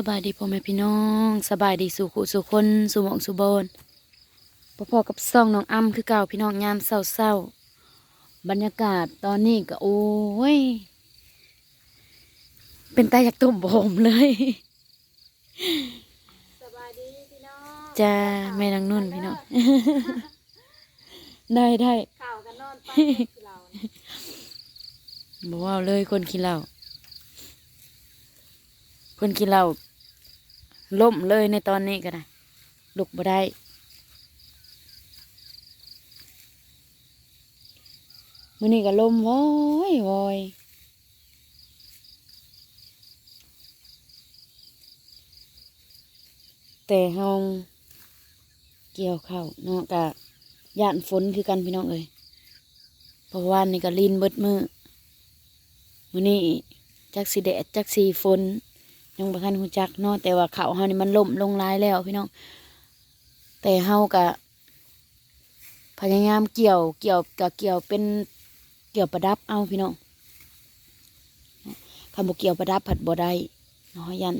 สบายดีพ่อแม่พี่น้องสบายดีสู่ขุสู่คนสู่หมองสู่บอนพอๆกับซ่องน้องอ้ำคือเก่าพี่น้องยามเศร้าๆบรรยากาศตอนนี้ก็โอ้ย เป็นตาอยากตุ่มผมเลยสบายดีพี่น้องจ้าแม่นางนุ่นพี่น้องได้ได้ข่าวกันนอนไปคือเราเนี่ยบอกว่าเลยคนกินเหล้า คนกินเหล้าล่มเลยในตอนนี้ก็ได้ลุกบ่ได้มื้อนี้ก็ลมว้ยโวยแต่เฮาเกี่ยวเข้าเนาะกะย่านฝนคือกันพี่น้องเอ้ยเพราะว่านี่ก็ลินเบิดมือมื้อนี้จักสิแดดจักสีฝน ยังบ่ทันฮู้จักเนาะแต่ว่าข้าวเฮานี่มันล่มลงลายแล้วพี่น้อง แต่เฮาก็พยายามเกี่ยวเกี่ยวก็เกี่ยวเป็นเกี่ยวประดับเอาพี่น้องคำบ่เกี่ยวประดับผัดบ่ได้เนาะยัน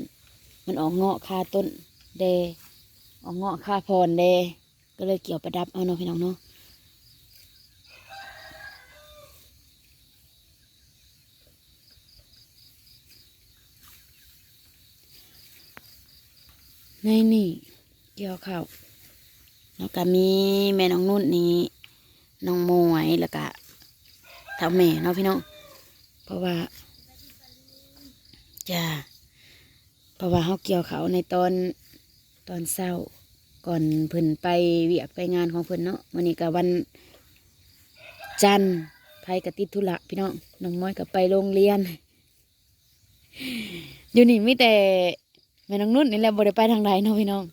มันออกเงาะคาต้นเดออกเงาะคาพรเดก็เลยเกี่ยวประดับเอาเนาะพี่น้องเนาะ ในนี่เกี่ยวข้าวแล้วก็มีแม่น้องนุ่นนี่น้องมวยแล้วก็เท่าแม่เนาะพี่น้องเพราะว่าจ้าเพราะว่าเขาเกี่ยวเขาในตอนตอนเศร้าก่อนเพิ่นไปเวียกไปงานของเพิ่นเนาะวันนี้ก็วันจันทร์ไผกติดธุระพี่น้องน้องม้อยก็ไปโรงเรียน อยู่นี่ไมีแต่ แม่น้องนุ่นนี่แหละบ่ได้ไปทางใดเนาะพี่น้อง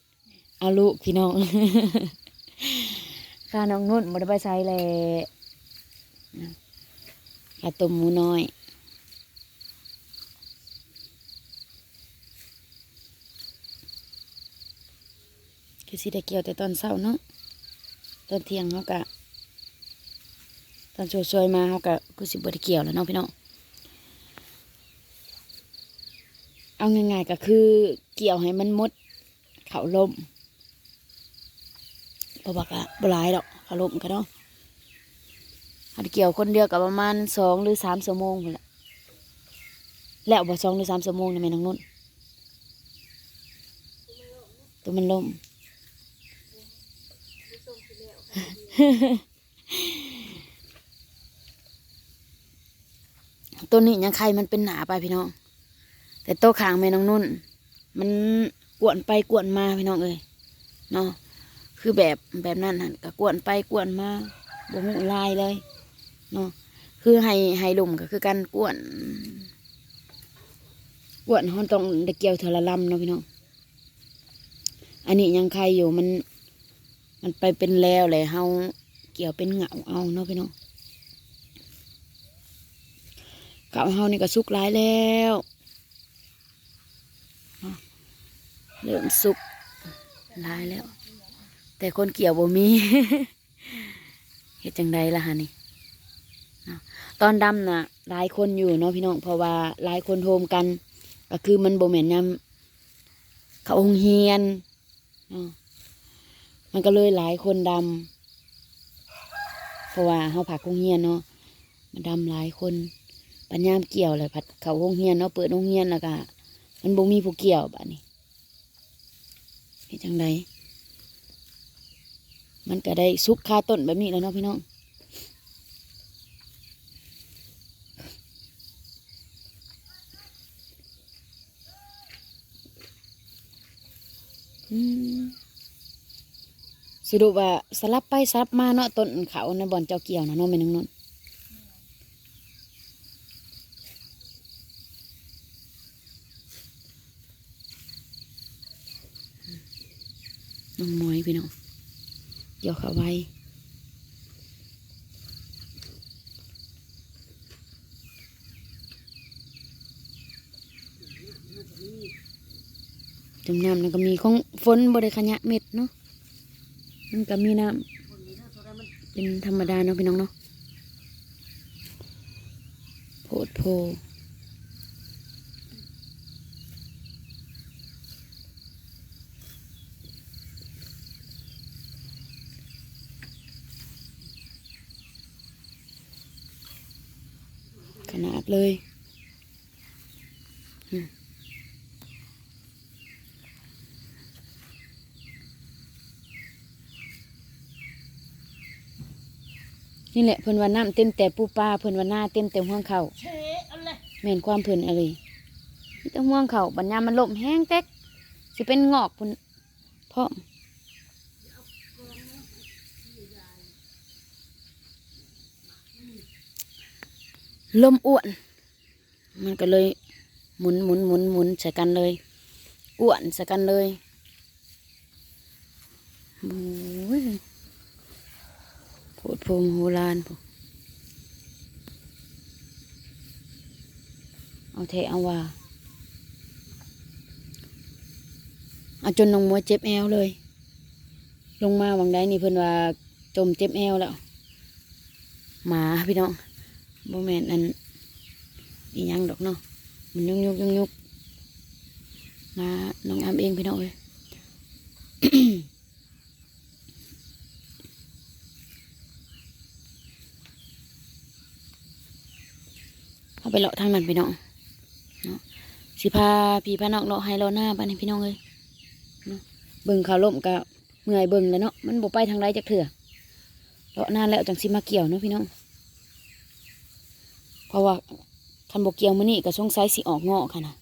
เอาลูกพี่น้องข้าน้องนุ่นบ่ได้ไปใช้เลยข้าต้มหมูน้อยคือสิได้เกี่ยวแต่ตอนเช้าเนาะตอนเที่ยงเขากะตอนช่วยๆมาเขากะคือสิบ่ได้เกี่ยวแล้วเนาะพี่น้อง เอาง่ายๆก็คือเกี่ยวให้มันมดเขาลมเพราะว่ากะบลายดอกเขาลมกันเนาะเกี่ยวคนเดียวกับประมาณสองหรือสามชั่วโมงพุ่นละแล้วบ่สองหรือสามชั่วโมงนี่แม่น้องนุ่นตัวมันล่มตัวนี้ยังไข่มันเป็นหนาไปพี่น้อง แต่โตขางแม่น้องนุ่น มันกวนไปกวนมาพี่น้องเอ้ยเนาะคือแบบแบบนั้นหันก็กวนไปกวนมาบ่หูลายเลยเนาะคือให้ให้ลุ่มก็คือการกวนกวนเขาต้องได้เกี่ยวเทอละลำเนาะพี่น้องอันนี้ยังไข่อยู่มัน มันไปเป็นแล้วเลยเฮาเกี่ยวเป็นเหงาเอาเนาะพี่น้องกับเฮานี่ก็สุกหลายแล้วเนาะ เริ่มสุกลายแล้ว แต่คนเกี่ยวบ่มีเฮ็ดจังใดล่ะฮะนี่ตอนดำน่ะหลายคนอยู่เนาะพี่น้องเพราะว่าหลายคนโฮมกัน ก็คือมันบ่แม่นยำเขาองเฮียนมันก็เลยหลายคนดำเพราะว่าเขาผักโรงเฮียนเนาะมันดำหลายคนปัญญามเกี่ยวเลยผัดเขาโรงเฮียนเนาะเปิดโรงเฮียนแล้วก็มันบ่มีผู้เกี่ยวบ้านี้ ฮ็ดจังใดมันก็ได้ซุกคาต้นแบบนี้แล้วเนาะพี่น้องสรุปว่าสลับไปสลับมาเนาะต้นเขาในบ่อนเจ้าเกี่ยวนะเนาะแม่นางนน น้องมวยพี่น้องเกี่ยวเขาไว้จำน้ำนั่นก็มีของฝนบริขยะเม็ดเนาะมันก็มีน้ำเป็นธรรมดาเนาะพี่น้องเนาะโพดโพ เลยอืมนี่แหละเพิ่นว่าน้ำเต็มแต่ปูปลาเพิ่นว่าหน้าเต็มแต่ห่วงเขาเชอะไรแม่นความเพิ่นอะไรมีแต่ห่วงเขาบัญญามมันล่มแห้งแตกสิเป็นงอกพุ่นเพราะ ลมอ้วน มันก็เลยหมุนหมุนหมุนหมุนใส่กันเลยอ้วนใส่กันเลยโอ้ยโพดโพมโหลานเอาเทเอาว่าเอาจนน้องมัวเจ็บแอวเลย ลงมาวังได้นี่เพิ่อนว่าจมเจ็บแอวแล้วหมาพี่น้อง บ่แม่นอันอีหยังดอกเนาะมันยุกยุกยุกยุกมาน้องอามเองพี่น้องเอ้ยเอาไปเลาะทางนั้นพี่น้องเนาะสิพาพี่พานองเลาะให้เลาะหน้าบ้านพี่น้องเอ้ยเนาะเบิ่งขาล่มก็เมื่อยเบิ่งแล้วเนาะมันบ่ไปทางไรจักเถื่อเลาะหน้าแล้วจังสิมาเกี่ยวเนาะพี่น้อง เพราะว่าคันบกเกียวมื้อนี้ก็สงสัยสิออกงอค่ะนะ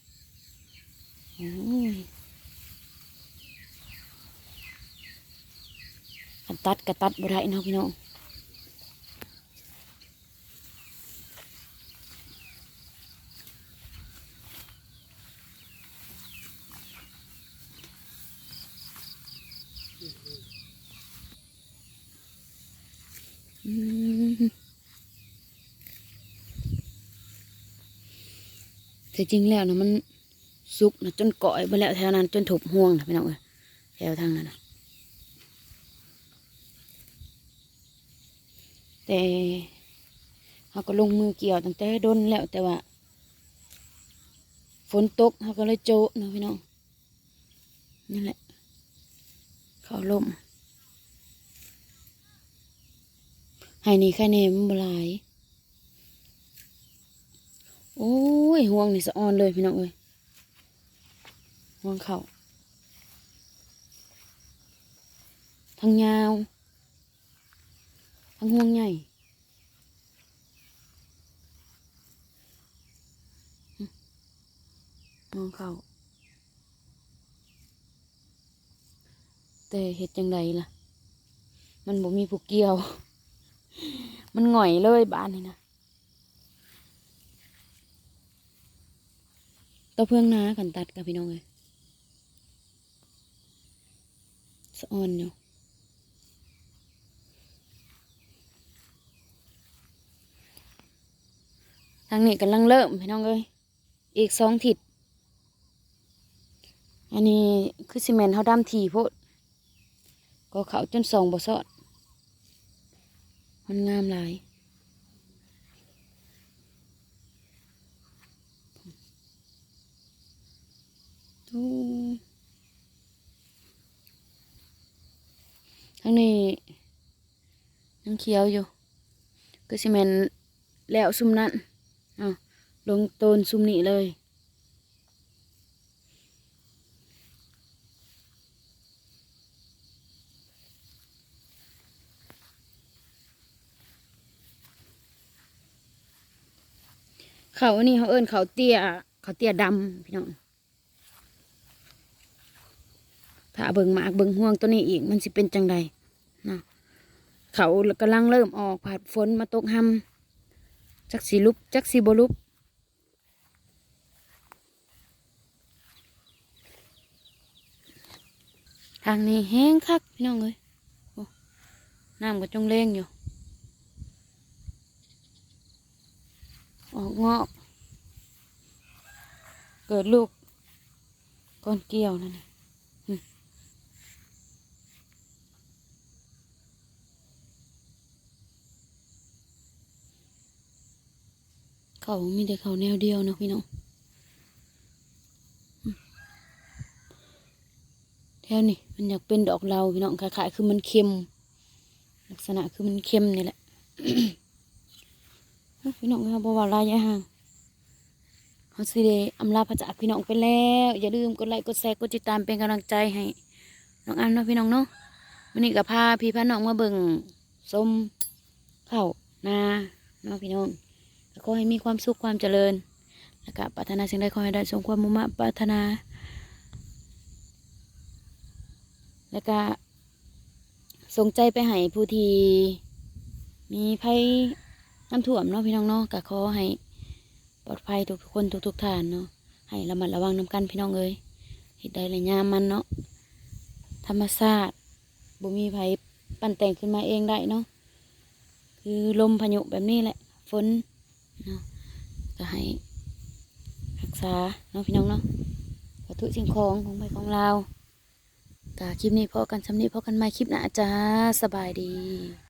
คันตัดก็ตัดบ่ได้เนาะพี่น้อง แต่จริงแล้วนะมันสุกนะจนเกาะไปแล้วแถวนั้นจนถูกห่วงนะพี่น้องเอ้ยแถวทางนั้นนะแต่เขาก็ลงมือเกี่ยวตั้งแต่ดนแล้วแต่ว่า ฝนตกเขาก็เลยโจะเนาะพี่น้องนี่แหละ เขาล่มให้นี่แค่นี้มันบลาย โอ้ยห่วงนี่สะออนเลยพี่น้องเอ้ยห่วงเขาทั้งยาว ทั้งห่วงใหญ่มห่วงเขาแต่เห็ดจังไดล่ะ มันบ่มีผูกเกี่ยว มันหง่อยเลยบ้านนี่นะ ตัวเพื่องนากันตัดกับพี่น้องเลยสะออนอยู่ทางนี้กำลังเริ่มพี่น้องเลยอีกสองทิศอันนี้คือซีเมนต์เขาดำทีโพดก็เขาจนสองบ่สอดมันงามหลาย ทั้งนี้ยังเขียวอยู่ ก็สิแมนแล้วซุ่มนั้นอ้าวลงโตนซุ่มนี้เลยเขาอันนี้เขาเอิ้นเขาเตี้ยเขาเตี้ยดำพี่น้อง ถ้าเบิงหมากเบิงห่วงตัวนี้อีกมันสิเป็นจังใดนะเขากำลังเริ่มออกผัดฝนมาตกหำจักสีลุบจักสีบลุบทางนี้แห้งคักพี่น้องเอ้ยน้ำก็จงเล่งอยู่ ออกงอกเกิดลูกก้อนเกี่ยวนั่น เขามีแต่เขาแนวเดียวนะพี่น้องแถวนี้มันอยากเป็นดอกเราพี่น้องคล้ายๆคือมันเค็ม ลักษณะคือมันเค็มนี่แหละพี่น้องเราบอกว่าลายยะห่างเขาสิได้อำลาพระจากพี่น้องไปแล้ว อย่าลืมกดไลค์กดแชร์กดติดตามเป็นกำลังใจให้น้องอันเนาะพี่น้องเนาะวันนี้ก็พาพี่พาน้องมาเบิ่งส้มข้าวนาเนาะพี่น้อง ก็ให้มีความสุขความเจริญแล้วก็ปรารถนาสิ่งใดขอให้ได้สมความมุ่งมั่นปรารถนา แล้วก็สงใจไปให้ผู้ที่มีภัยน้ำท่วมเนาะพี่น้องเนาะก็ขอให้ปลอดภัยทุกคนทุกๆท่านเนาะให้ระมัดระวังน้ำกันพี่น้องเอ้ยเห็ดได้เลยยามมันเนาะธรรมชาติบ่มีภัยปั่นแต่งขึ้นมาเองได้เนาะคือลมพายุแบบนี้แหละฝน นะก็ให้รักษาเนาะพี่น้องเนาะวัตถุสิ่งของของไปของเรากาคลิปนี้พอกันสำนี้พอกันมาคลิปหน้าจ้าสบายดี